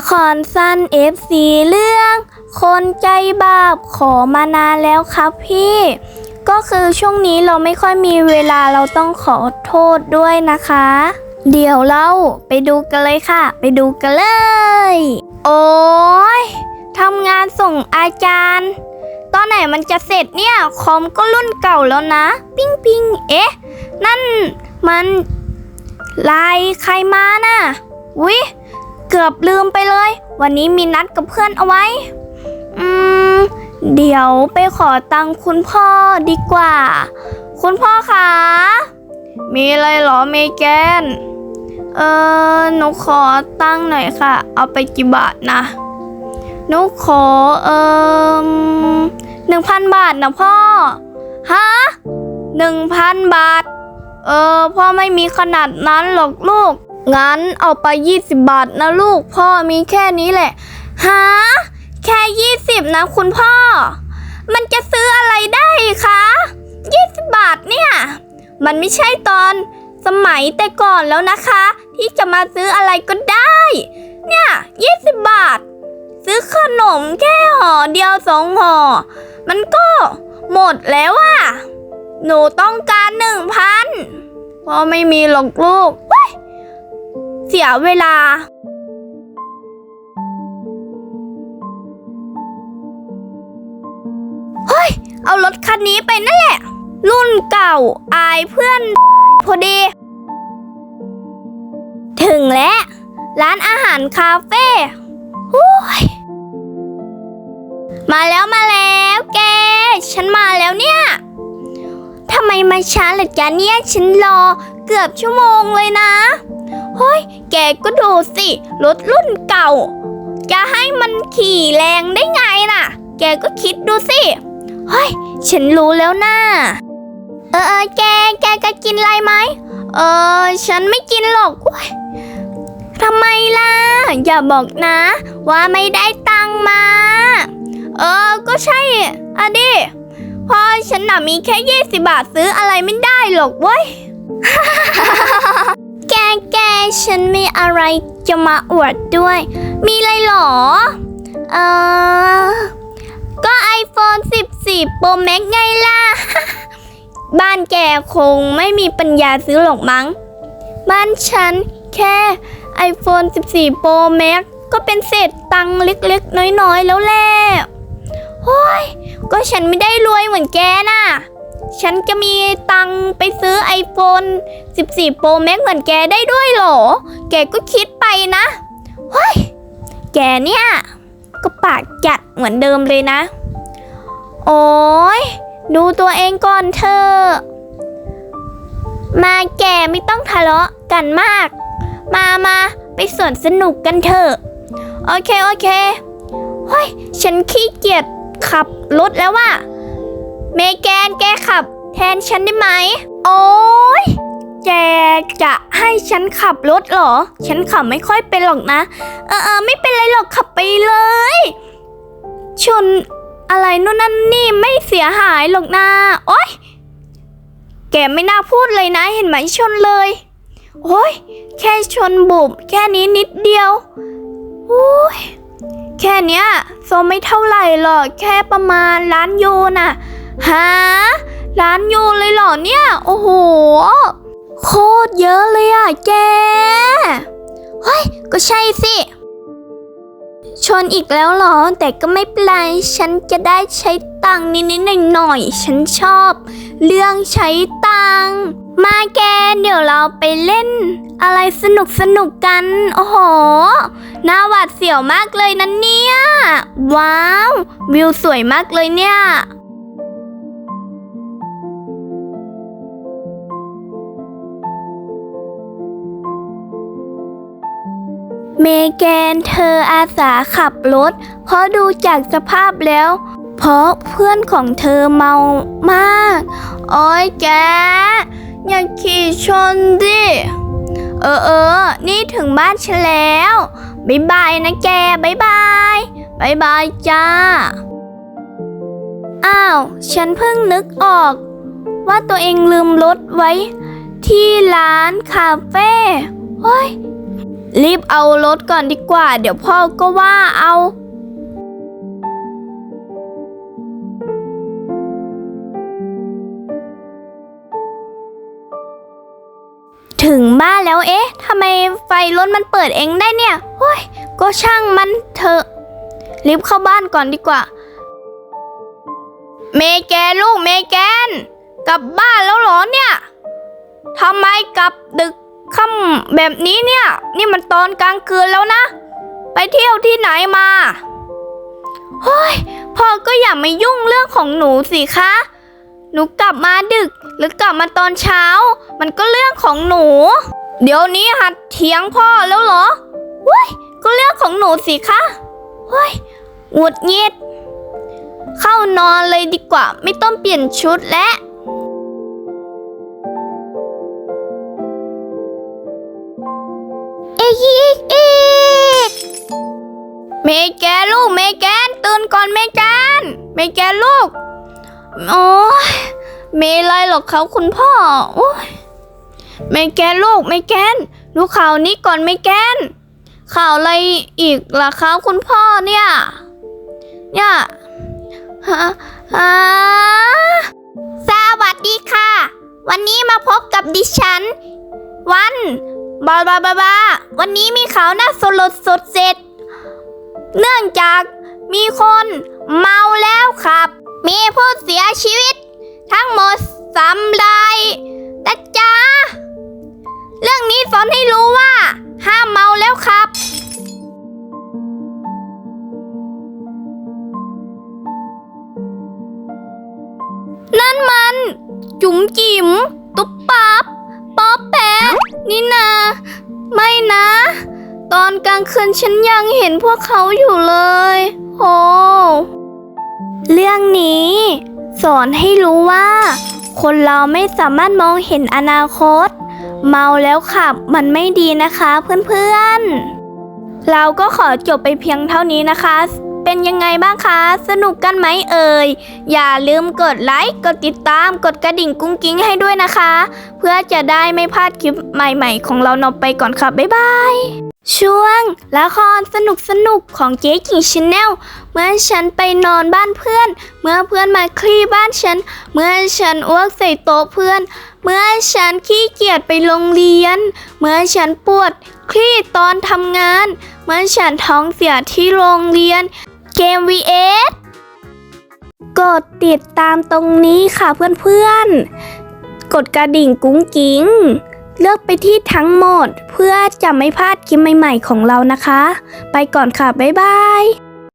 ละครสั้น FC เรื่อง คนใจบาปขอมานานแล้วครับพี่ ก็คือช่วงนี้เราไม่ค่อยมีเวลาเราต้องขอโทษด้วยนะคะ เดี๋ยวเราไปดูกันเลยค่ะ ไปดูกันเลย โอ้ยทำงานส่งอาจารย์ ตอนไหนมันจะเสร็จเนี่ย คอมก็รุ่นเก่าแล้วนะ ปิ้งปิ้งเอ๊ะ นั่นมันลายใครมาน่ะวิ เกือบลืมไปเลย วันนี้มีนัดกับเพื่อนเอาไว้ อืม เดี๋ยวไปขอตังค์คุณพ่อดีกว่า คุณพ่อคะมีอะไรหรอเมแกน เออหนูขอตังค์หน่อยค่ะ เอาไปกี่บาทนะหนูขอเออหนึ่งพันบาทนะพ่อ ฮะหนึ่งพันบาท เออพ่อไม่มีขนาดนั้นหรอกลูก งั้นเอาไป 20 บาทนะลูกพ่อมีแค่นี้แหละฮะแค่ 20 นะคุณพ่อ มันจะซื้ออะไรได้คะ20 บาทเนี่ย มันไม่ใช่ตอนสมัยแต่ก่อนแล้วนะคะ ที่จะมาซื้ออะไรก็ได้ เนี่ย20 บาท ซื้อขนมแค่ห่อเดียวสองห่อ มันก็หมดแล้วอะหนูต้องการหนึ่งพันพราะไม่มีหรอกลูก เสียเวลา เฮ้ย เอารถคันนี้ไปนั่นแหละ รุ่นเก่าอายเพื่อนพอดี ถึงแล้ว ร้านอาหารคาเฟ่หู้ยมาแล้วมาแล้วแก ฉันมาแล้วเนี่ยทำไมมาช้าเล่ะจ๊ะเนี่ย ฉันรอเกือบชั่วโมงเลยนะ เฮ้ย แกก็ดูสิ รถรุ่นเก่า จะให้มันขี่แรงได้ไงน่ะ แกก็คิดดูสิ เฮ้ย ฉันรู้แล้วนะเออเออแก แกจะกินอะไรไหม เออ ฉันไม่กินหรอกเว้ยทำไมล่ะ อย่าบอกนะ ว่าไม่ได้ตังค์มา เออ ก็ใช่อะดิพราะฉันน่ะมีแค่20บาทซื้ออะไรไม่ได้หรอกเว้ย แกแกฉันมีอะไรจะมาอวดด้วย มีอะไรหรอ เออ ก็ iPhone 14 Pro Max ไงล่ะ บ้านแกคงไม่มีปัญญาซื้อหรอกมั้ง บ้านฉันแค่ iPhone 14 Pro Max ก็เป็นเศษตังค์เล็กๆ น้อยๆ แล้วแหละโอ้ย ก็ฉันไม่ได้รวยเหมือนแกน่ะ ฉันจะมีตังไปซื้อ iPhone 14 Pro Max เหมือนแกได้ด้วยเหรอ แกก็คิดไปนะ เฮ้ย แกเนี่ย ก็ปากจัดเหมือนเดิมเลยนะ โอ้ยดูตัวเองก่อนเธอะมาแกไม่ต้องทะเลาะกันมาก มามาไปสวนสนุกกันเถอะ โอเค โอเค เฮ้ย ฉันขี้เกียจขับรถแล้วว่ะ เมแกนแกขับ แทนฉันได้ไหม โอ้ยแกจะให้ฉันขับรถเหรอ ฉันขับไม่ค่อยเป็นหรอกนะ เออเออไม่เป็นไรหรอกขับไปเลย ชนอะไรนู่นนั่นนี่ไม่เสียหายหรอกนะโอ๊ยแกไม่น่าพูดเลยนะ เห็นไหมชนเลย โอ้ยแค่ชนบุบแค่นี้นิดเดียวโอ้ยแค่เนี้ยโซไม่เท่าไหร่หรอกแค่ประมาณล้านโยน่ะ ฮะล้านยูเลยเหรอเนี่ย โอ้โห โคตรเยอะเลยอะแก เฮ้ย ก็ใช่สิ ชนอีกแล้วเหรอ แต่ก็ไม่เป็นไร ฉันจะได้ใช้ตังนิดๆหน่อยๆ ฉันชอบ เรื่องใช้ตังมาแก เดี๋ยวเราไปเล่น อะไรสนุกสนุกกัน โอ้โห น่าหวาดเสียวมากเลยนะเนี่ย ว้าว วิวสวยมากเลยเนี่ย เมแกนเธออาสาขับรถ เพราะดูจากสภาพแล้ว เพราะเพื่อนของเธอเมามาก โอ้ยแก อย่าขี่ชนดิ เออเออ นี่ถึงบ้านฉันแล้วบายบายนะแกบายบายบายบายจ้า อ้าว ฉันเพิ่งนึกออก ว่าตัวเองลืมรถไว้ ที่ร้านคาเฟ่เฮ้ย รีบเอารถก่อนดีกว่า เดี๋ยวพ่อก็ว่าเอา ถึงบ้านแล้วเอ๊ะทำไมไฟรถมันเปิดเองได้เนี่ยโอ้ยก็ช่างมันเถอะ รีบเข้าบ้านก่อนดีกว่า เมแกนลูกเมแกน กลับบ้านแล้วเหรอเนี่ยทำไมกลับดึก ค่ำแบบนี้เนี่ย นี่มันตอนกลางคืนแล้วนะ ไปเที่ยวที่ไหนมาเฮ้ยพ่อก็อย่ามายุ่งเรื่องของหนูสิคะ หนูกลับมาดึกหรือกลับมาตอนเช้า มันก็เรื่องของหนู เดี๋ยวนี้หัดเถียงพ่อแล้วเหรอเว้ยก็เรื่องของหนูสิคะเฮ้ยหงุดหงิด เข้านอนเลยดีกว่าไม่ต้องเปลี่ยนชุดและ เอกอีก เมแกนลูกเมแกนตื่นก่อนเมแกนเมแกนลูก โอ้ยเมอะไรหรอกเขาคุณพ่อ โอ้ยเมแกนลูกเมแกนดูข่าวนี้ก่อนเมแกนข่าวอะไรอีกล่ะครับคุณพ่อเนี่ย เนี่ยฮะฮะสวัสดีค่ะ วันนี้มาพบกับดิฉัน วัน บาบาบาบาวันนี้มีข่าวน่าสลดสดเสร็จ เนื่องจากมีคนเมาแล้วครับ มีผู้เสียชีวิต ทั้งหมดสามรายแต่จ้าเรื่องนี้สอนให้รู้ว่า ห้ามเมาแล้วครับนั่นมัน จุ๋มจิ๋มตุ๊บปับป๊อปแปะ นี่นา ไม่นะ ตอนกลางคืนฉันยังเห็นพวกเขาอยู่เลย โอ้เรื่องนี้ สอนให้รู้ว่า คนเราไม่สามารถมองเห็นอนาคต เมาแล้วขับมันไม่ดีนะคะเพื่อนๆ เราก็ขอจบไปเพียงเท่านี้นะคะ เป็นยังไงบ้างคะ สนุกกันไหมเอ่ย อย่าลืมกดไลค์ กดติดตาม กดกระดิ่งกุ้งกิ้งให้ด้วยนะคะ เพื่อจะได้ไม่พลาดคลิปใหม่ๆ ของเรานอไปก่อนค่ะ บ๊ายบาย ช่วง ละครสนุกสนุกของเจ๊กิ่งชาแนล เมื่อฉันไปนอนบ้านเพื่อน เมื่อเพื่อนมาคลี่บ้านฉัน เมื่อฉันอ้วกใส่โต๊ะเพื่อน เมื่อฉันขี้เกียจไปโรงเรียน เมื่อฉันปวดคลี่ตอนทำงาน เมื่อฉันท้องเสียที่โรงเรียน เกม vs กดติดตามตรงนี้ค่ะเพื่อนๆ กดกระดิ่งกุ้งกิ้ง เลือกไปที่ทั้งหมด เพื่อจะไม่พลาดคลิปใหม่ๆของเรานะคะ ไปก่อนค่ะ บ๊ายบาย